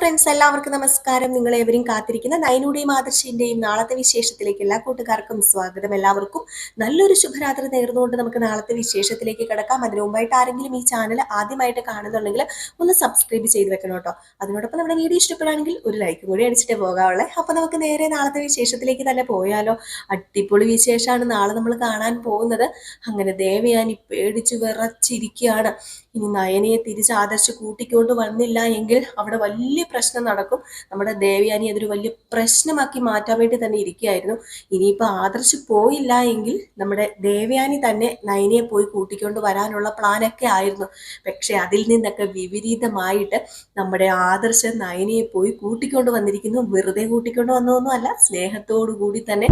Friends എല്ലാവർക്കും നമസ്കാരം. നിങ്ങൾ ഏവരും കാത്തിരിക്കുന്ന നയനുടെയും ആദർശിന്റെയും നാളത്തെ വിശേഷത്തിലേക്ക് എല്ലാ കൂട്ടുകാർക്കും സ്വാഗതം. എല്ലാവർക്കും നല്ലൊരു ശുഭരാത്രി നേർന്നുകൊണ്ട് നമുക്ക് നാളത്തെ വിശേഷത്തിലേക്ക് കിടക്കാം. അതിനു മുമ്പായിട്ട് ആരെങ്കിലും ഈ ചാനൽ ആദ്യമായിട്ട് കാണുന്നുണ്ടെങ്കിൽ ഒന്ന് സബ്സ്ക്രൈബ് ചെയ്ത് വെക്കണം കേട്ടോ. അതിനോടൊപ്പം നമ്മുടെ വീഡിയോ ഇഷ്ടപ്പെടുകയാണെങ്കിൽ ഒരു ലൈക്ക് കൂടി അടിച്ചിട്ട് പോകാവുള്ളേ. അപ്പൊ നമുക്ക് നേരെ നാളത്തെ വിശേഷത്തിലേക്ക് തന്നെ പോയാലോ. അടിപൊളി വിശേഷമാണ് നാളെ നമ്മൾ കാണാൻ പോകുന്നത്. അങ്ങനെ ദേവയാനി പേടിച്ചു വിറച്ചിരിക്കുകയാണ്. ഇനി നയനയെ തിരിച്ച് ആദർശ് കൂട്ടിക്കൊണ്ട് വന്നില്ല എങ്കിൽ അവിടെ വലിയ പ്രശ്നം നടക്കും. നമ്മുടെ ദേവയാനി അതൊരു വലിയ പ്രശ്നമാക്കി മാറ്റാൻ വേണ്ടി തന്നെ ഇരിക്കുകയായിരുന്നു. ഇനിയിപ്പോൾ ആദർശ് പോയില്ല എങ്കിൽ നമ്മുടെ ദേവയാനി തന്നെ നയനയെ പോയി കൂട്ടിക്കൊണ്ട് വരാനുള്ള പ്ലാനൊക്കെ ആയിരുന്നു. പക്ഷെ അതിൽ നിന്നൊക്കെ വിപരീതമായിട്ട് നമ്മുടെ ആദർശ് നയനയെ പോയി കൂട്ടിക്കൊണ്ട് വന്നിരിക്കുന്നു. വെറുതെ കൂട്ടിക്കൊണ്ട് വന്നതൊന്നും അല്ല സ്നേഹത്തോടു കൂടി തന്നെ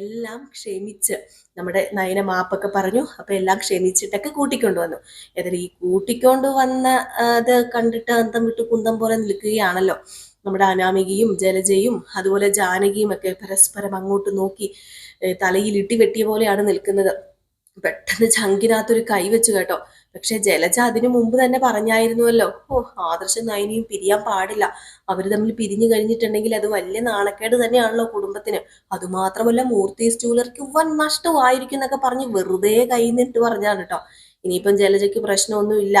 എല്ലാം ക്ഷമിച്ച് നമ്മുടെ നയന മാപ്പൊക്കെ പറഞ്ഞു. അപ്പൊ എല്ലാം ക്ഷമിച്ചിട്ടൊക്കെ കൂട്ടിക്കൊണ്ട് വന്നു. ഏതായാലും ഈ കൂട്ടിക്കൊണ്ട് വന്ന അത് കണ്ടിട്ട് അന്തം വിട്ട് കുന്തം പോലെ നിൽക്കുകയാണല്ലോ. നമ്മുടെ അനാമികയും ജലജയും അതുപോലെ ജാനകിയും ഒക്കെ പരസ്പരം അങ്ങോട്ട് നോക്കി തലയിൽ ഇട്ടി വെട്ടിയ പോലെയാണ് നിൽക്കുന്നത്. പെട്ടെന്ന് ചങ്കിനകത്തൊരു കൈ വെച്ചു കേട്ടോ. പക്ഷെ ജലജ അതിനു മുമ്പ് തന്നെ പറഞ്ഞായിരുന്നുവല്ലോ ഓ ആദർശം നയനിയും പിരിയാൻ പാടില്ല. അവർ തമ്മിൽ പിരിഞ്ഞു കഴിഞ്ഞിട്ടുണ്ടെങ്കിൽ അത് വലിയ നാണക്കേട് തന്നെയാണല്ലോ കുടുംബത്തിന്. അതുമാത്രമല്ല മൂർത്തി സ്റ്റൂലർക്ക് വൻ നഷ്ടമായിരിക്കും എന്നൊക്കെ പറഞ്ഞ് വെറുതെ കൈ നിന്നിട്ട് പറഞ്ഞാണ് കേട്ടോ. ഇനിയിപ്പം ജലജയ്ക്ക് പ്രശ്നമൊന്നുമില്ല.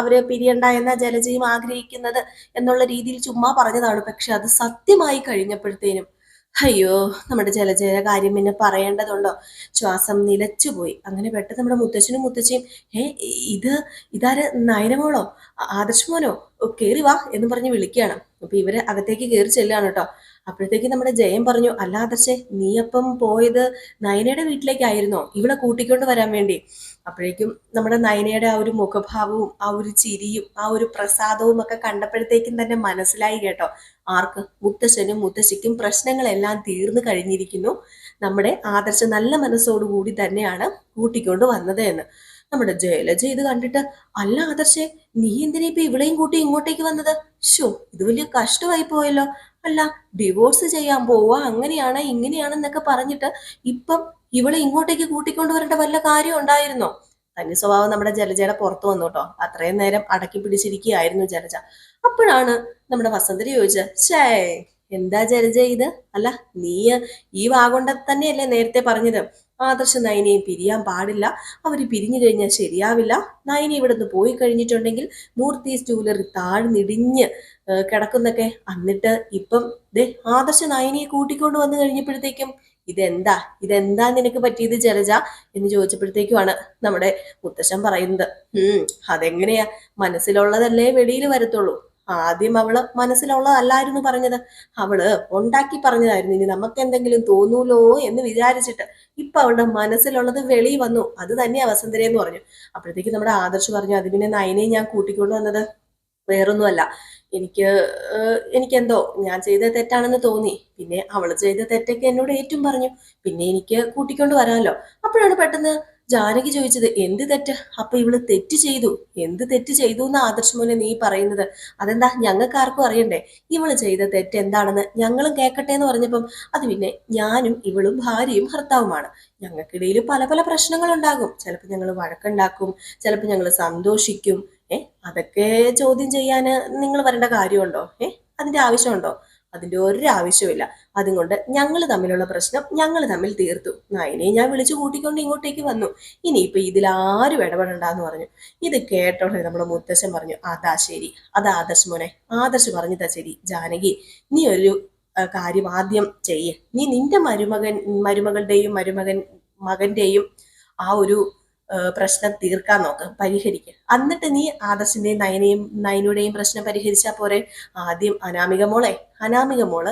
അവർ പിരിയണ്ട എന്ന ജലജയും ആഗ്രഹിക്കുന്നത് എന്നുള്ള രീതിയിൽ ചുമ്മാ പറഞ്ഞതാണ്. പക്ഷെ അത് സത്യമായി കഴിഞ്ഞപ്പോഴത്തേനും അയ്യോ നമ്മുടെ ജലജയ കാര്യം പിന്നെ പറയേണ്ടതുണ്ടോ? ശ്വാസം നിലച്ചുപോയി അങ്ങനെ പെട്ടെന്ന് നമ്മുടെ മുത്തച്ഛനും മുത്തച്ഛയും ഏ ഇത് ഇതാര്? നയനമോളോ? ആദർശ് മോനോ? വാ എന്ന് പറഞ്ഞ് വിളിക്കുകയാണ്. അപ്പൊ ഇവർ അകത്തേക്ക് കേറി ചെല്ലുകയാണ് കേട്ടോ. അപ്പോഴത്തേക്ക് നമ്മുടെ ജയൻ പറഞ്ഞു അല്ല ആദർശേ നീ അപ്പം പോയത് നയനയുടെ വീട്ടിലേക്കായിരുന്നോ. ഇവിടെ കൂട്ടിക്കൊണ്ട് വരാൻ വേണ്ടി. അപ്പോഴേക്കും നമ്മുടെ നയനയുടെ ആ ഒരു മുഖഭാവവും ആ ഒരു ചിരിയും ആ ഒരു പ്രസാദവും ഒക്കെ കണ്ടപ്പോഴത്തേക്കും തന്നെ മനസ്സിലായി കേട്ടോ. ആർക്ക്? മുത്തശ്ശനും മുത്തശ്ശിക്കും പ്രശ്നങ്ങളെല്ലാം തീർന്നു കഴിഞ്ഞിരിക്കുന്നു. നമ്മുടെ ആദർശ നല്ല മനസ്സോടുകൂടി തന്നെയാണ് കൂട്ടിക്കൊണ്ട് വന്നത് എന്ന്. നമ്മുടെ ജയലജ ഇത് കണ്ടിട്ട് അല്ല ആദർശേ നീ എന്തിനാ ഇപ്പൊ ഇവളെയും കൂട്ടി ഇങ്ങോട്ടേക്ക് വന്നത്? ഷോ ഇത് വലിയ കഷ്ടമായി പോയല്ലോ. അല്ല ഡിവോഴ്സ് ചെയ്യാൻ പോവാ അങ്ങനെയാണ് ഇങ്ങനെയാണെന്നൊക്കെ പറഞ്ഞിട്ട് ഇപ്പം ഇവളെ ഇങ്ങോട്ടേക്ക് കൂട്ടിക്കൊണ്ട് വരേണ്ട വല്ല കാര്യം ഉണ്ടായിരുന്നോ? തന്നെ സ്വഭാവം നമ്മുടെ ജലജയുടെ പുറത്തു വന്നു കേട്ടോ. അത്രയും നേരം അടക്കി പിടിച്ചിരിക്കുകയായിരുന്നു ജലജ. അപ്പോഴാണ് നമ്മുടെ വസന്തരി ചോദിച്ചത് ഷേ എന്താ ജലജ ഇത്? അല്ല നീ ഈ വാഗൊണ്ട തന്നെയല്ലേ നേരത്തെ പറഞ്ഞത്? ആദർശ നയനയും പിരിയാൻ പാടില്ല. അവർ പിരിഞ്ഞു കഴിഞ്ഞാൽ ശരിയാവില്ല. നയന ഇവിടുന്ന് പോയി കഴിഞ്ഞിട്ടുണ്ടെങ്കിൽ മൂർത്തി ജൂലറി താഴ്ന്നിടിഞ്ഞ് കിടക്കുന്നൊക്കെ. എന്നിട്ട് ഇപ്പം ദേ ആദർശ നയനയെ കൂട്ടിക്കൊണ്ട് വന്നു കഴിഞ്ഞപ്പോഴത്തേക്കും ഇതെന്താ? ഇതെന്താ നിനക്ക് പറ്റിയത് ജലജ? എന്ന് ചോദിച്ചപ്പോഴത്തേക്കുമാണ് നമ്മുടെ മുത്തശ്ശൻ പറയുന്നത്. ഉം അതെങ്ങനെയാ? മനസ്സിലുള്ളതല്ലേ വെളിയിൽ വരത്തുള്ളൂ. ആദ്യം അവൾ മനസ്സിലുള്ളതല്ലായിരുന്നു പറഞ്ഞത്. അവൾ ഉണ്ടാക്കി പറഞ്ഞതായിരുന്നു. ഇനി നമുക്ക് എന്തെങ്കിലും തോന്നൂലോ എന്ന് വിചാരിച്ചിട്ട് ഇപ്പൊ അവളുടെ മനസ്സിലുള്ളത് വെളി വന്നു. അത് തന്നെയാ വസന്തര എന്ന് പറഞ്ഞു. അപ്പോഴത്തേക്ക് നമ്മുടെ ആദർശ് പറഞ്ഞു അത് പിന്നെ നയനെ ഞാൻ കൂട്ടിക്കൊണ്ട് വന്നത് വേറൊന്നുമല്ല. എനിക്ക് എനിക്കെന്തോ ഞാൻ ചെയ്ത തെറ്റാണെന്ന് തോന്നി. പിന്നെ അവൾ ചെയ്ത തെറ്റൊക്കെ എന്നോട് ഏറ്റും പറഞ്ഞു. പിന്നെ എനിക്ക് കൂട്ടിക്കൊണ്ട് വരാമല്ലോ. അപ്പോഴാണ് പെട്ടെന്ന് ജാനകി ചോദിച്ചത് എന്ത് തെറ്റ്? അപ്പൊ ഇവൾ തെറ്റ് ചെയ്തു. എന്ത് തെറ്റ് ചെയ്തു എന്ന് ആദർശ് മോനെ നീ പറയുന്നത്? അതെന്താ? ഞങ്ങൾക്ക് ആർക്കും അറിയണ്ടേ? ഇവൾ ചെയ്ത തെറ്റ് എന്താണെന്ന് ഞങ്ങളും കേൾക്കട്ടെ എന്ന് പറഞ്ഞപ്പം അത് പിന്നെ ഞാനും ഇവളും ഭാര്യയും ഭർത്താവുമാണ്. ഞങ്ങൾക്കിടയിൽ പല പല പ്രശ്നങ്ങൾ ഉണ്ടാകും ചിലപ്പോൾ ഞങ്ങൾ വഴക്കുണ്ടാക്കും ചിലപ്പോൾ ഞങ്ങൾ സന്തോഷിക്കും. ഏഹ് അതൊക്കെ ചോദ്യം ചെയ്യാൻ നിങ്ങൾ വരേണ്ട കാര്യമുണ്ടോ? ഏഹ് അതിന്റെ ആവശ്യമുണ്ടോ? അതിന്റെ ഒരാവശ്യമില്ല അതുകൊണ്ട് ഞങ്ങൾ തമ്മിലുള്ള പ്രശ്നം ഞങ്ങൾ തമ്മിൽ തീർത്തു. നയനെ ഞാൻ വിളിച്ചു കൂട്ടിക്കൊണ്ട് ഇങ്ങോട്ടേക്ക് വന്നു. ഇനിയിപ്പോ ഇതിലാരും ഇടപെടണ്ടെന്ന് പറഞ്ഞു. ഇത് കേട്ടോടെ നമ്മുടെ മുത്തശ്ശൻ പറഞ്ഞു അതാ ശരി അതാ ആദർശ് മോനെ. ആദർശ് പറഞ്ഞതാ ശരി. ജാനകി നീ ഒരു കാര്യം ആദ്യം ചെയ്യേ. നീ നിന്റെ മരുമകൻ മരുമകളുടെയും മരുമകൻ മകന്റെയും ആ ഒരു പ്രശ്നം തീർക്കാൻ നോക്ക് പരിഹരിക്കുക എന്നിട്ട് നീ ആദർശിന്റെയും നയനയും നയനുടേയും പ്രശ്നം പരിഹരിച്ചാൽ പോരെ. ആദ്യം അനാമിക മോളെ അനാമിക മോൾ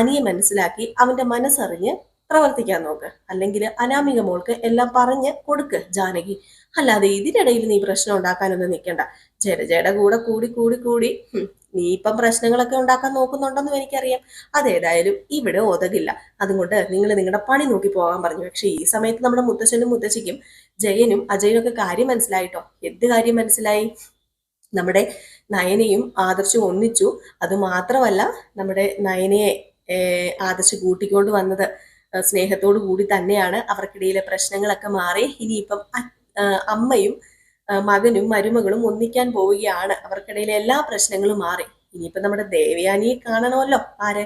അനിയെ മനസ്സിലാക്കി അവന്റെ മനസ്സറിഞ്ഞ് പ്രവർത്തിക്കാൻ നോക്ക്. അല്ലെങ്കിൽ അനാമിക മോൾക്ക് എല്ലാം പറഞ്ഞ് കൊടുക്ക് ജാനകി. അല്ലാതെ ഇതിനിടയിൽ നീ പ്രശ്നം ഉണ്ടാക്കാനൊന്നും നിൽക്കണ്ട ജലജയുടെ കൂടെ കൂടി കൂടി കൂടി നീ ഇപ്പം പ്രശ്നങ്ങളൊക്കെ ഉണ്ടാക്കാൻ നോക്കുന്നുണ്ടെന്നും എനിക്കറിയാം. അതേതായാലും ഇവിടെ ഒതകില്ല അതുകൊണ്ട് നിങ്ങൾ നിങ്ങളുടെ പണി നോക്കി പോകാൻ പറഞ്ഞു. പക്ഷേ ഈ സമയത്ത് നമ്മുടെ മുത്തശ്ശനും മുത്തശ്ശിക്കും ജയനും അജയനും ഒക്കെ കാര്യം മനസ്സിലായിട്ടോ? എന്ത് കാര്യം മനസ്സിലായി? നമ്മുടെ നയനയും ആദർശവും ഒന്നിച്ചു. അത് മാത്രമല്ല നമ്മുടെ നയനയെ ആദർശ് കൂട്ടിക്കൊണ്ട് വന്നത് സ്നേഹത്തോടു കൂടി തന്നെയാണ്. അവർക്കിടയിലെ പ്രശ്നങ്ങളൊക്കെ മാറി ഇനിയിപ്പം അമ്മയും മകനും മരുമകളും ഒന്നിക്കാൻ പോവുകയാണ്. അവർക്കിടയിലെ എല്ലാ പ്രശ്നങ്ങളും മാറി. ഇനിയിപ്പം നമ്മുടെ ദേവയാനിയെ കാണണമല്ലോ. ആരെ?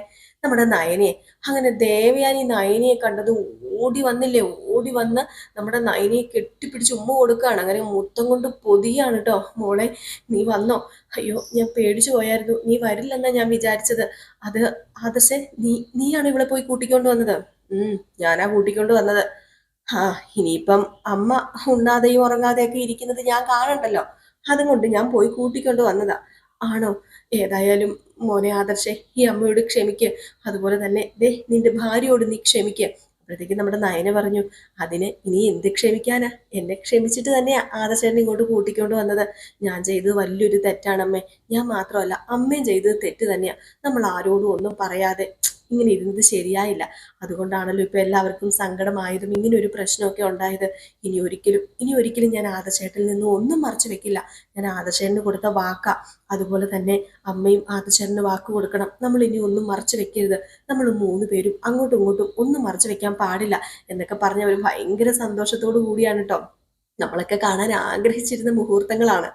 നമ്മുടെ നയനയെ. അങ്ങനെ ദേവയാനി നയനിയെ കണ്ടത് ഓടി വന്നില്ലേ? ഓടി വന്ന് നമ്മുടെ നയനിയെ കെട്ടിപ്പിടിച്ച് ഉമ്മ കൊടുക്കുകയാണ്. അങ്ങനെ മുത്തം കൊണ്ട് പൊതിയാണ് കേട്ടോ മോളെ നീ വന്നോ? അയ്യോ ഞാൻ പേടിച്ചു പോയായിരുന്നു. നീ വരില്ലെന്നാ ഞാൻ വിചാരിച്ചത്. അത് ആദർശെ നീ നീയാണ് ഇവിടെ പോയി കൂട്ടിക്കൊണ്ട് വന്നത്? ഉം ഞാനാ കൂട്ടിക്കൊണ്ട് വന്നത്. ആ ഇനിയിപ്പം അമ്മ ഉണ്ണാതെയും ഉറങ്ങാതെയൊക്കെ ഇരിക്കുന്നത് ഞാൻ കാണണ്ടല്ലോ. അതുകൊണ്ട് ഞാൻ പോയി കൂട്ടിക്കൊണ്ട് വന്നതാ. ആണോ? ഏതായാലും മോനെ ആദർശെ ഈ അമ്മയോട് ക്ഷമിക്ക്. അതുപോലെ തന്നെ ദേ നിന്റെ ഭാര്യയോട് നീ ക്ഷമിക്ക്. അപ്പോഴത്തേക്ക് നമ്മുടെ നയന പറഞ്ഞു അതിന് ഇനി എന്ത് ക്ഷമിക്കാനാ? എന്നെ ക്ഷമിച്ചിട്ട് തന്നെയാ ആദർശേട്ടൻ ഇങ്ങോട്ട് കൂട്ടിക്കൊണ്ട് വന്നത്. ഞാൻ ചെയ്തത് വലിയൊരു തെറ്റാണ് തെറ്റാണമ്മേ. ഞാൻ മാത്രമല്ല അമ്മയും ചെയ്തത് തെറ്റ് തന്നെയാ. നമ്മൾ ആരോടും ഒന്നും പറയാതെ ഇങ്ങനെ ഇരുന്നത് ശരിയായില്ല. അതുകൊണ്ടാണല്ലോ ഇപ്പൊ എല്ലാവർക്കും സങ്കടമായതും ഇങ്ങനെ ഒരു പ്രശ്നമൊക്കെ ഉണ്ടായത്. ഇനി ഒരിക്കലും ഇനി ഒരിക്കലും ഞാൻ ആദർശേട്ടിൽ നിന്ന് ഒന്നും മറച്ചു വെക്കില്ല. ഞാൻ ആദർശേട്ടന് കൊടുത്ത വാക്ക അതുപോലെ തന്നെ അമ്മയും ആദശേട്ടന് വാക്ക് കൊടുക്കണം. നമ്മൾ ഇനി ഒന്നും മറച്ചു വെക്കരുത്. നമ്മൾ മൂന്ന് പേരും അങ്ങോട്ടും ഇങ്ങോട്ടും ഒന്നും മറച്ചു വെക്കാൻ പാടില്ല എന്നൊക്കെ പറഞ്ഞ അവർ ഭയങ്കര സന്തോഷത്തോടു കൂടിയാണ് കേട്ടോ. നമ്മളൊക്കെ കാണാൻ ആഗ്രഹിച്ചിരുന്ന മുഹൂർത്തങ്ങളാണ്.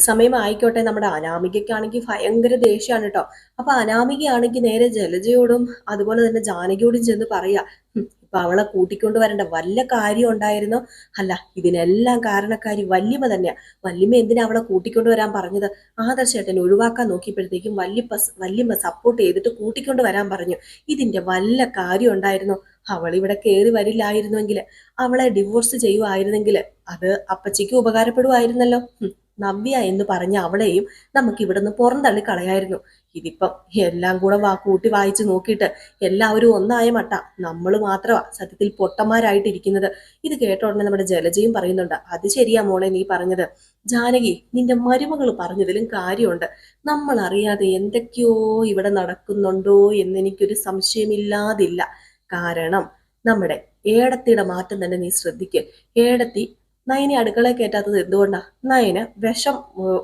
സമയം ആയിക്കോട്ടെ നമ്മുടെ അനാമികയ്ക്കാണെങ്കിൽ ഭയങ്കര ദേഷ്യമാണ് കേട്ടോ അപ്പൊ അനാമികയാണെങ്കിൽ നേരെ ജലജയോടും അതുപോലെ തന്നെ ജാനകിയോടും ചെന്ന് പറയാ "ഹും, ഇപ്പൊ അവളെ കൂട്ടിക്കൊണ്ട് വരേണ്ട. വല്ല കാര്യം ഉണ്ടായിരുന്നോ? അല്ല ഇതിനെല്ലാം കാരണക്കാരി വല്യമ്മ തന്നെയാ. വല്യമ്മ എന്തിനാ അവളെ കൂട്ടിക്കൊണ്ട് വരാൻ പറഞ്ഞത്? ആദർശേട്ടൻ ഒഴിവാക്കാൻ നോക്കിയപ്പോഴത്തേക്കും വല്യപ്പ വല്യമ്മ സപ്പോർട്ട് ചെയ്തിട്ട് കൂട്ടിക്കൊണ്ട് വരാൻ പറഞ്ഞു. ഇതിന്റെ വല്ല കാര്യം ഉണ്ടായിരുന്നോ? അവൾ ഇവിടെ കയറി വരില്ലായിരുന്നുവെങ്കിൽ അവളെ ഡിവോഴ്സ് ചെയ്യുമായിരുന്നെങ്കിൽ അത് അപ്പച്ചിക്ക് ഉപകാരപ്പെടുമായിരുന്നല്ലോ നവ്യ എന്ന് പറഞ്ഞ അവളെയും നമുക്ക് ഇവിടുന്ന് പുറന്തള്ളി കളയായിരുന്നു. ഇതിപ്പം എല്ലാം കൂടെ വാ കൂട്ടി വായിച്ചു നോക്കിയിട്ട് എല്ലാവരും ഒന്നായ മട്ട. നമ്മൾ മാത്രമാ സത്യത്തിൽ പൊട്ടന്മാരായിട്ടിരിക്കുന്നത്. ഇത് കേട്ട ഉടനെ നമ്മുടെ ജലജയും പറയുന്നുണ്ട് അത് ശരിയാ മോളെ നീ പറഞ്ഞത്. ജാനകി നിന്റെ മരുമകൾ പറഞ്ഞതിലും കാര്യമുണ്ട്. നമ്മൾ അറിയാതെ എന്തൊക്കെയോ ഇവിടെ നടക്കുന്നുണ്ടോ എന്ന് എനിക്കൊരു സംശയമില്ലാതില്ല. കാരണം നമ്മുടെ ഏടത്തിയുടെ മാറ്റം തന്നെ നീ ശ്രദ്ധിക്കുക ഏടത്തി നയനെ അടുക്കളയിൽ കയറ്റാത്തത് എന്തുകൊണ്ടാ? നയന് വിഷം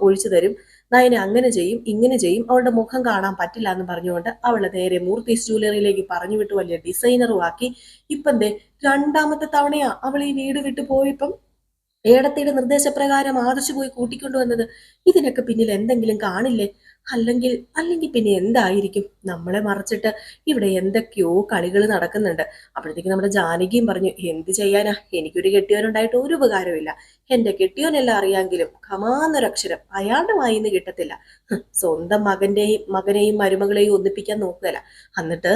ഒഴിച്ചു തരും. നയനെ അങ്ങനെ ചെയ്യും ഇങ്ങനെ ചെയ്യും. അവളുടെ മുഖം കാണാൻ പറ്റില്ല എന്ന് പറഞ്ഞുകൊണ്ട് അവളെ നേരെ മൂർത്തി ജ്വല്ലറിയിലേക്ക് പറഞ്ഞു വിട്ട് വലിയ ഡിസൈനറും ആക്കി. ഇപ്പം രണ്ടാമത്തെ തവണയാ അവൾ ഈ വീട് വിട്ട് പോയിപ്പം ഏടത്തിയുടെ നിർദ്ദേശപ്രകാരം ആദർശ് പോയി കൂട്ടിക്കൊണ്ടുവന്നത്. ഇതിനൊക്കെ പിന്നിൽ എന്തെങ്കിലും കാണില്ലേ? അല്ലെങ്കിൽ അല്ലെങ്കിൽ പിന്നെ എന്തായിരിക്കും? നമ്മളെ മറച്ചിട്ട് ഇവിടെ എന്തൊക്കെയോ കളികൾ നടക്കുന്നുണ്ട്. അപ്പോഴത്തേക്ക് നമ്മുടെ ജാനകിയും പറഞ്ഞു എന്ത് ചെയ്യാനാ? എനിക്കൊരു കെട്ടിയോനുണ്ടായിട്ട് ഒരു ഉപകാരമില്ല എന്റെ കെട്ടിയോനെല്ലാം അറിയാമെങ്കിലും ഖമാന്നൊരക്ഷരം അയാളുടെ വായിന്ന് കിട്ടത്തില്ല. സ്വന്തം മകന്റെയും മകനെയും മരുമകളെയും ഒന്നിപ്പിക്കാൻ നോക്കുകയല്ല. എന്നിട്ട്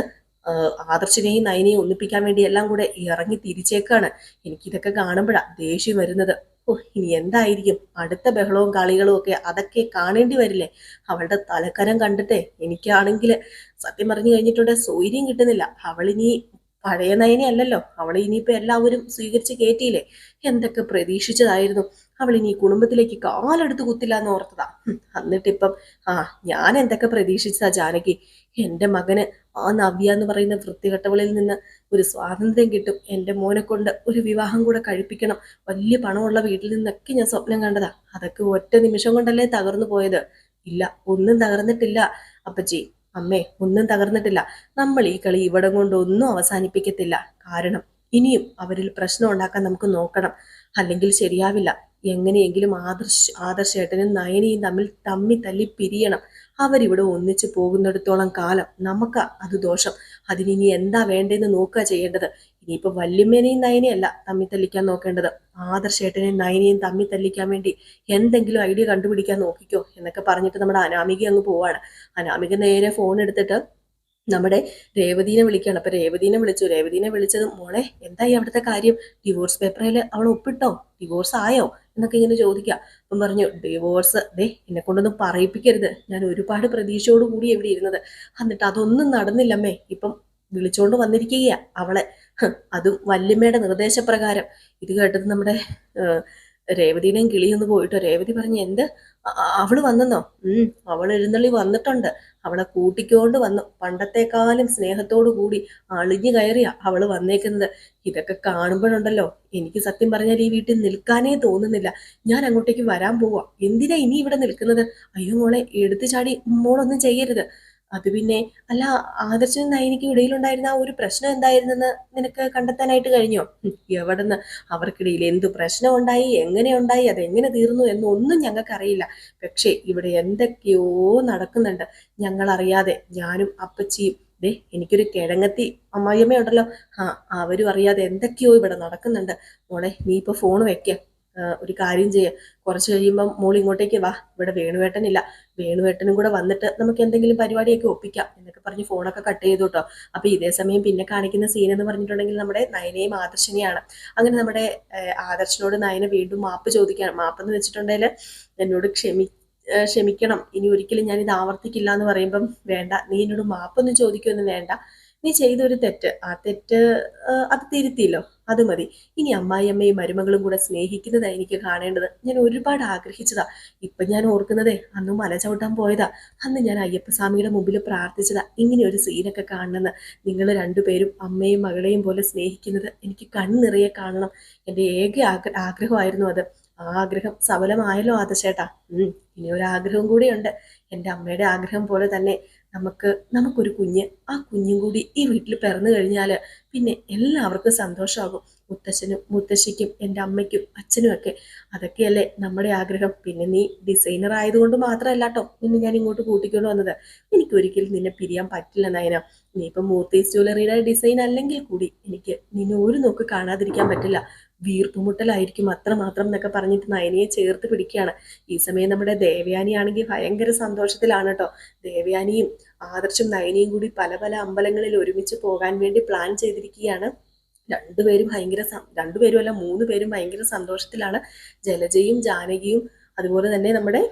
ആദർശിനെയും നയനെയും ഒന്നിപ്പിക്കാൻ വേണ്ടി എല്ലാം കൂടെ ഇറങ്ങി തിരിച്ചേക്കാണ്. എനിക്കിതൊക്കെ കാണുമ്പോഴാ ദേഷ്യം വരുന്നത്. ഇനി എന്തായിരിക്കും? അടുത്ത ബഹളവും കളികളും ഒക്കെ അതൊക്കെ കാണേണ്ടി വരില്ലേ? അവളുടെ തലക്കരം കണ്ടിട്ടേ എനിക്കാണെങ്കിൽ സത്യം പറഞ്ഞു കഴിഞ്ഞിട്ടുണ്ട് സൗര്യം കിട്ടുന്നില്ല. അവളിനി പഴയ നയനെ അല്ലല്ലോ. അവളെ ഇനിയിപ്പോ എല്ലാവരും സ്വീകരിച്ച് കയറ്റിയില്ലേ എന്തൊക്കെ പ്രതീക്ഷിച്ചതായിരുന്നു. അവൾ ഇനി കുടുംബത്തിലേക്ക് കാലെടുത്ത് കുത്തില്ല എന്ന് ഓർത്തതാ എന്നിട്ടിപ്പം ആ ഞാൻ എന്തൊക്കെ പ്രതീക്ഷിച്ചതാ ജാനകി? എന്റെ മകന് ആ നവ്യ എന്ന് പറയുന്ന വൃത്തികെട്ടവളിൽ നിന്ന് ഒരു സ്വാതന്ത്ര്യം കിട്ടും. എന്റെ മോനെ കൊണ്ട് ഒരു വിവാഹം കൂടെ കഴിപ്പിക്കണം. വലിയ പണമുള്ള വീട്ടിൽ നിന്നൊക്കെ ഞാൻ സ്വപ്നം കണ്ടതാ. അതൊക്കെ ഒറ്റ നിമിഷം കൊണ്ടല്ലേ തകർന്നു പോയത്. ഇല്ല ഒന്നും തകർന്നിട്ടില്ല. അപ്പച്ചി അമ്മേ ഒന്നും തകർന്നിട്ടില്ല. നമ്മൾ ഈ കളി ഇവിടം കൊണ്ടൊന്നും അവസാനിപ്പിക്കത്തില്ല. കാരണം ഇനിയും അവരിൽ പ്രശ്നം ഉണ്ടാക്കാൻ നമുക്ക് നോക്കണം. അല്ലെങ്കിൽ ശരിയാവില്ല. എങ്ങനെയെങ്കിലും ആദർശ് ആദർശേട്ടനും നയനിയും തമ്മിൽ തമ്മി തല്ലി പിരിയണം. അവരിവിടെ ഒന്നിച്ചു പോകുന്നിടത്തോളം കാലം നമുക്ക് അത് ദോഷം. അതിനിനി എന്താ വേണ്ടതെന്ന് നോക്കുക ചെയ്യേണ്ടത്. ഇനിയിപ്പോൾ വല്യമ്മേനെയും നയനെയല്ല തമ്മി തല്ലിക്കാൻ നോക്കേണ്ടത്. ആദർശേട്ടനെയും നയനെയും തമ്മി തല്ലിക്കാൻ വേണ്ടി എന്തെങ്കിലും ഐഡിയ കണ്ടുപിടിക്കാൻ നോക്കിക്കോ എന്നൊക്കെ പറഞ്ഞിട്ട് നമ്മുടെ അനാമിക അങ്ങ് പോവാണ്. അനാമിക നേരെ ഫോൺ എടുത്തിട്ട് നമ്മുടെ രേവതീനെ വിളിക്കുകയാണ്. അപ്പൊ രേവതീനെ വിളിച്ചു. രേവതീനെ വിളിച്ചത് മോളെ എന്തായി അവിടുത്തെ കാര്യം? ഡിവോഴ്സ് പേപ്പറിൽ അവൾ ഒപ്പിട്ടോ? ഡിവോഴ്സ് ആയോ? എന്നൊക്കെ ഇങ്ങനെ ചോദിക്കുക. അപ്പം പറഞ്ഞു ഡിവോഴ്സ് ദേ എന്നെ കൊണ്ടൊന്നും പറയിപ്പിക്കരുത്. ഞാൻ ഒരുപാട് പ്രതീക്ഷയോട് കൂടി എവിടെ ഇരുന്നത്. എന്നിട്ട് അതൊന്നും നടന്നില്ലമ്മേ ഇപ്പം വിളിച്ചോണ്ട് വന്നിരിക്കുകയാണ് അവളെ. അതും വല്യമ്മയുടെ നിർദ്ദേശപ്രകാരം. ഇത് കേട്ടത് നമ്മുടെ രേവതിയുടെയും കിളിയൊന്ന് പോയിട്ടോ രേവതി പറഞ്ഞു എന്ത്? അവൾ വന്നെന്നോ? ഉം അവൾ എഴുന്നള്ളി വന്നിട്ടുണ്ട്. അവളെ കൂട്ടിക്കൊണ്ട് വന്നു. പണ്ടത്തെക്കാലം സ്നേഹത്തോടു കൂടി അളിഞ്ഞു കയറിയ അവൾ വന്നേക്കുന്നത്. ഇതൊക്കെ കാണുമ്പോഴുണ്ടല്ലോ. എനിക്ക് സത്യം പറഞ്ഞാൽ ഈ വീട്ടിൽ നിൽക്കാനേ തോന്നുന്നില്ല. ഞാൻ അങ്ങോട്ടേക്ക് വരാൻ പോവാ. എന്തിനാ ഇനി ഇവിടെ നിൽക്കുന്നത്? അയ്യോ മോളെ എടുത്തു ചാടി മോളൊന്നും ചെയ്യരുത്. അത് പിന്നെ അല്ല ആദർശനും നയനിക്കും ഇടയിലുണ്ടായിരുന്ന ആ ഒരു പ്രശ്നം എന്തായിരുന്നെന്ന് നിനക്ക് കണ്ടെത്താനായിട്ട് കഴിഞ്ഞോ? എവിടെന്ന്? അവർക്കിടയിൽ എന്തു പ്രശ്നം ഉണ്ടായി എങ്ങനെ ഉണ്ടായി അതെങ്ങനെ തീർന്നു എന്നൊന്നും ഞങ്ങൾക്കറിയില്ല. പക്ഷേ ഇവിടെ എന്തൊക്കെയോ നടക്കുന്നുണ്ട്. ഞങ്ങൾ അറിയാതെ ഞാനും അപ്പച്ചിയും ദേ എനിക്കൊരു കിഴങ്ങത്തി അമ്മായിയമ്മയുണ്ടല്ലോ. ആ അവരും അറിയാതെ എന്തൊക്കെയോ ഇവിടെ നടക്കുന്നുണ്ട്. മോളെ നീ ഇപ്പൊ ഫോൺ വെക്ക. ഒരു കാര്യം ചെയ്യ. കുറച്ച് കഴിയുമ്പം മോൾ ഇങ്ങോട്ടേക്ക് വാ. ഇവിടെ വേണുവേട്ടനില്ല. വേണുവേട്ടനും കൂടെ വന്നിട്ട് നമുക്ക് എന്തെങ്കിലും പരിപാടിയൊക്കെ ഒപ്പിക്കാം എന്നൊക്കെ പറഞ്ഞ് ഫോണൊക്കെ കട്ട് ചെയ്തു കേട്ടോ. അപ്പൊ ഇതേ സമയം പിന്നെ കാണിക്കുന്ന സീൻ എന്ന് പറഞ്ഞിട്ടുണ്ടെങ്കിൽ നമ്മുടെ നയനയും ആദർശനെയാണ്. അങ്ങനെ നമ്മുടെ ആദർശനോട് നയന വീണ്ടും മാപ്പ് ചോദിക്കുകയാണ് മാപ്പ് എന്ന് വെച്ചിട്ടുണ്ടെങ്കിൽ എന്നോട് ക്ഷമി ക്ഷമിക്കണം. ഇനി ഒരിക്കലും ഞാൻ ഇത് ആവർത്തിക്കില്ല എന്ന് പറയുമ്പം വേണ്ട. നീ എന്നോട് മാപ്പൊന്നും ചോദിക്കുമെന്ന് വേണ്ട. നീ ചെയ്തൊരു തെറ്റ്. ആ തെറ്റ് അത് തിരുത്തിയല്ലോ. അത് മതി. ഇനി അമ്മായിയമ്മയും മരുമകളും കൂടെ സ്നേഹിക്കുന്നതാ എനിക്ക് കാണേണ്ടത്. ഞാൻ ഒരുപാട് ആഗ്രഹിച്ചതാ. ഇപ്പൊ ഞാൻ ഓർക്കുന്നതേ അന്ന് മല ചവിട്ടാൻ പോയതാ. അന്ന് ഞാൻ അയ്യപ്പസ്വാമിയുടെ മുമ്പിൽ പ്രാർത്ഥിച്ചതാ. ഇങ്ങനെ ഒരു സീനൊക്കെ കാണണമെന്ന്. നിങ്ങൾ രണ്ടുപേരും അമ്മയും മകളെയും പോലെ സ്നേഹിക്കുന്നത് എനിക്ക് കണ്ണിറയെ കാണണം. എന്റെ ഏക ആഗ്രഹമായിരുന്നു അത്. ആ ആഗ്രഹം സഫലമായല്ലോ ആദശേട്ടാ. ഇനി ഒരു ആഗ്രഹം കൂടിയുണ്ട്. എന്റെ അമ്മയുടെ ആഗ്രഹം പോലെ തന്നെ നമുക്ക് നമുക്കൊരു കുഞ്ഞ് ആ കുഞ്ഞും കൂടി ഈ വീട്ടിൽ പിറന്നു കഴിഞ്ഞാൽ പിന്നെ എല്ലാവർക്കും സന്തോഷമാകും. മുത്തശ്ശനും മുത്തശ്ശിക്കും എന്റെ അമ്മയ്ക്കും അച്ഛനും ഒക്കെ. അതൊക്കെയല്ലേ നമ്മുടെ ആഗ്രഹം. പിന്നെ നീ ഡിസൈനർ ആയതുകൊണ്ട് മാത്രമല്ല കേട്ടോ നിന്നെ ഞാൻ ഇങ്ങോട്ട് കൂട്ടിക്കൊണ്ട് വന്നത്. എനിക്ക് ഒരിക്കലും നിന്നെ പിരിയാൻ പറ്റില്ല നയന. നീ ഇപ്പം മൂർത്തീസ് ജ്വല്ലറിയുടെ ഡിസൈൻ അല്ലെങ്കിൽ കൂടി എനിക്ക് നിന്നെ ഒരു നോക്ക് കാണാതിരിക്കാൻ പറ്റില്ല. വീർപ്പുമുട്ടലായിരിക്കും അത്രമാത്രം എന്നൊക്കെ പറഞ്ഞിട്ട് നയനയെ ചേർത്ത് പിടിക്കുകയാണ്. ഈ സമയം നമ്മുടെ ദേവയാനി ആണെങ്കിൽ ഭയങ്കര സന്തോഷത്തിലാണ് കേട്ടോ. ദേവയാനിയും ആദർശം നയനയും കൂടി പല പല അമ്പലങ്ങളിൽ ഒരുമിച്ച് പോകാൻ വേണ്ടി പ്ലാൻ ചെയ്തിരിക്കുകയാണ്. രണ്ടുപേരും ഭയങ്കര രണ്ടുപേരും അല്ല മൂന്ന് പേരും ഭയങ്കര സന്തോഷത്തിലാണ്. ജലജയും ജാനകിയും അതുപോലെ തന്നെ നമ്മുടെ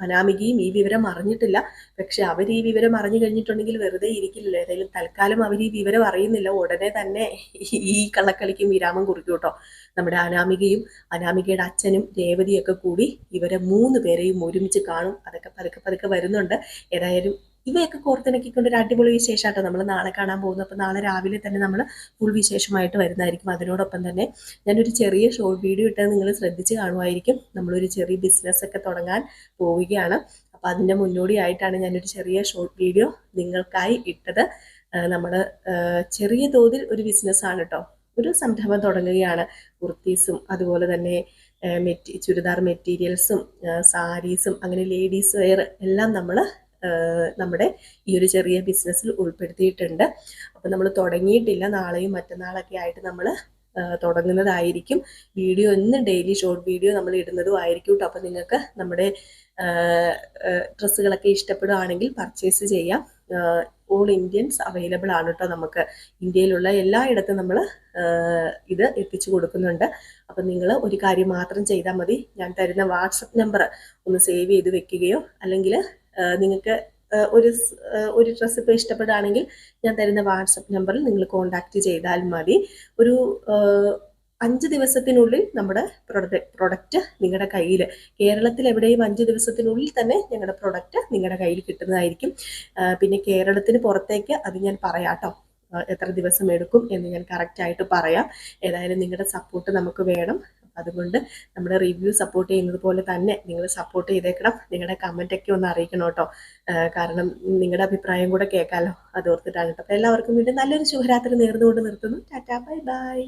അനാമികയും ഈ വിവരം അറിഞ്ഞിട്ടില്ല. പക്ഷെ അവർ ഈ വിവരം അറിഞ്ഞു കഴിഞ്ഞിട്ടുണ്ടെങ്കിൽ വെറുതെ ഇരിക്കില്ലല്ലോ. ഏതായാലും തൽക്കാലം അവർ ഈ വിവരം അറിയുന്നില്ല. ഉടനെ തന്നെ ഈ കള്ളക്കളിക്കും വിരാമം കുറിക്കും കേട്ടോ. നമ്മുടെ അനാമികയും അനാമികയുടെ അച്ഛനും രേവതിയൊക്കെ കൂടി ഇവരെ മൂന്ന് പേരെയും ഒരുമിച്ച് കാണും. അതൊക്കെ പതുക്കെ പതുക്കെ വരുന്നുണ്ട്. ഏതായാലും ഇവയൊക്കെ കോർത്തിണക്കിക്കൊണ്ട് ഒരു അടിപൊളി വിശേഷമാട്ടോ നമ്മൾ നാളെ കാണാൻ പോകുന്നു അപ്പോൾ നാളെ രാവിലെ തന്നെ നമ്മൾ ഫുൾ വിശേഷമായിട്ട് വരുന്നതായിരിക്കും. അതിനോടൊപ്പം തന്നെ ഞാനൊരു ചെറിയ ഷോർട്ട് വീഡിയോ ഇട്ടത് നിങ്ങൾ ശ്രദ്ധിച്ച് കാണുമായിരിക്കും നമ്മളൊരു ചെറിയ ബിസിനസ് ഒക്കെ തുടങ്ങാൻ പോവുകയാണ്. അപ്പോൾ അതിന്റെ മുന്നോടിയായിട്ടാണ് ഞാനൊരു ചെറിയ ഷോർട്ട് വീഡിയോ നിങ്ങൾക്കായി ഇട്ടത്. നമ്മൾ ചെറിയ തോതിൽ ഒരു ബിസിനസ്സാണ് കേട്ടോ ഒരു സംരംഭം തുടങ്ങുകയാണ്. കുർത്തീസും അതുപോലെ തന്നെ മെറ്റി ചുരിദാർ മെറ്റീരിയൽസും സാരീസും അങ്ങനെ ലേഡീസ് വെയർ എല്ലാം നമ്മൾ നമ്മുടെ ഈ ഒരു ചെറിയ ബിസിനസ്സിൽ ഉൾപ്പെടുത്തിയിട്ടുണ്ട്. അപ്പോൾ നമ്മൾ തുടങ്ങിയിട്ടില്ല. നാളെയും മറ്റന്നാളൊക്കെ ആയിട്ട് നമ്മൾ തുടങ്ങുന്നതായിരിക്കും. വീഡിയോ ഇന്ന് ഡെയിലി ഷോർട്ട് വീഡിയോ നമ്മൾ ഇടുന്നതും ആയിരിക്കും കേട്ടോ അപ്പോൾ നിങ്ങൾക്ക് നമ്മുടെ ഡ്രസ്സുകളൊക്കെ ഇഷ്ടപ്പെടുകയാണെങ്കിൽ പർച്ചേസ് ചെയ്യാം. ഓൾ ഇന്ത്യൻസ് അവൈലബിൾ ആണ് കേട്ടോ നമുക്ക്. ഇന്ത്യയിലുള്ള എല്ലായിടത്തും നമ്മൾ ഇത് എത്തിച്ചു കൊടുക്കുന്നുണ്ട്. അപ്പം നിങ്ങൾ ഒരു കാര്യം മാത്രം ചെയ്താൽ മതി. ഞാൻ തരുന്ന വാട്സപ്പ് നമ്പർ ഒന്ന് സേവ് ചെയ്ത് വെക്കുകയോ അല്ലെങ്കിൽ നിങ്ങൾക്ക് ഒരു ഒരു ഡ്രസ്സ് ഇപ്പോൾ ഇഷ്ടപ്പെടുകയാണെങ്കിൽ ഞാൻ തരുന്ന വാട്സപ്പ് നമ്പറിൽ നിങ്ങൾ കോൺടാക്റ്റ് ചെയ്താൽ മതി. ഒരു അഞ്ച് ദിവസത്തിനുള്ളിൽ നമ്മുടെ പ്രൊഡക്റ്റ് പ്രൊഡക്റ്റ് നിങ്ങളുടെ കയ്യിൽ കേരളത്തിൽ എവിടെയും അഞ്ച് ദിവസത്തിനുള്ളിൽ തന്നെ ഞങ്ങളുടെ പ്രൊഡക്റ്റ് നിങ്ങളുടെ കയ്യിൽ കിട്ടുന്നതായിരിക്കും. പിന്നെ കേരളത്തിന് പുറത്തേക്ക് അത് ഞാൻ പറയാം എത്ര ദിവസം എടുക്കും എന്ന് ഞാൻ കറക്റ്റായിട്ട് പറയാം. ഏതായാലും നിങ്ങളുടെ സപ്പോർട്ട് നമുക്ക് വേണം. അതുകൊണ്ട് നമ്മുടെ റിവ്യൂ സപ്പോർട്ട് ചെയ്യുന്നത് പോലെ തന്നെ നിങ്ങൾ സപ്പോർട്ട് ചെയ്തേക്കണം. നിങ്ങളുടെ കമന്റൊക്കെ ഒന്ന് അറിയിക്കണം കേട്ടോ കാരണം നിങ്ങളുടെ അഭിപ്രായം കൂടെ കേൾക്കാമല്ലോ അത് ഓർത്തിട്ടാണ് കേട്ടോ അപ്പോൾ എല്ലാവർക്കും വീണ്ടും നല്ലൊരു ശുഭരാത്രി നേർന്നുകൊണ്ട് നിർത്തുന്നു. Tata bye bye.